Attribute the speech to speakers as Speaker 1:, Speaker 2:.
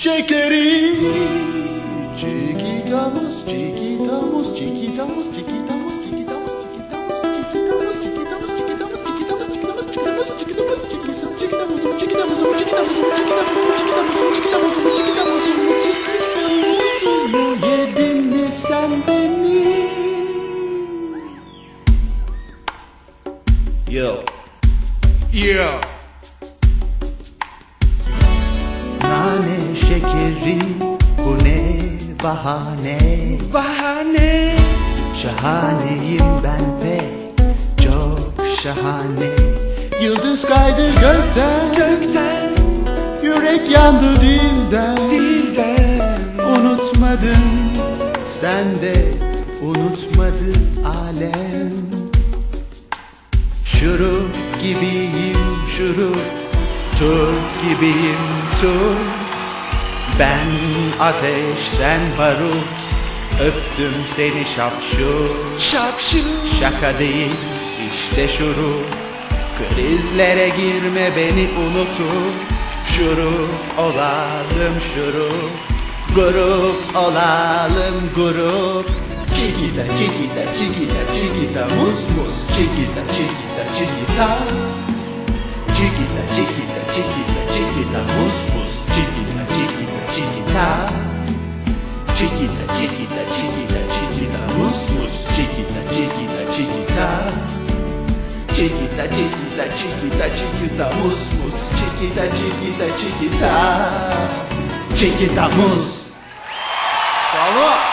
Speaker 1: Şekerim Chiquitamos, chiquitamos, chiquitamos, chiquitamos, chiquitamos, chiquitamos, chiquitamos, chiquitamos, chiquitamos, chiquitamos, chiquitamos, chiquitamos, chiquitamos, chiquitamos, chiquitamos, chiquitamos, chiquitamos, chiquitamos, chiquitamos, chiquitamos, Yedin mi sen beni? Yo. Yo. Bahane.
Speaker 2: Bahane.
Speaker 1: Şahaneyim ben pek çok şahane. Yıldız kaydı gökten.
Speaker 2: Gökten,
Speaker 1: Yürek yandı dilden.
Speaker 2: Dilden.
Speaker 1: Unutmadın. Sen de unutmadı alem. Şurup gibiyim şurup. Turp gibiyim turp ben ateşten barut Öptüm seni şapşu
Speaker 2: Şapşu
Speaker 1: Şaka değil işte şuru. Krizlere girme beni unutur Şuru olalım şuru. Grup olalım grup. Çigita çigita çigita çigita muz muz. Çigita çigita çigita Çigita çigita çikita Chiquita, chiquita, chiquita, chiquita, mus, mus, chiquita, chiquita, chiquita. Chiquita, chiquita, chiquita, chiquita, mus, mus, chiquita, chiquita, chiquita. Chiquita, mus. Bravo.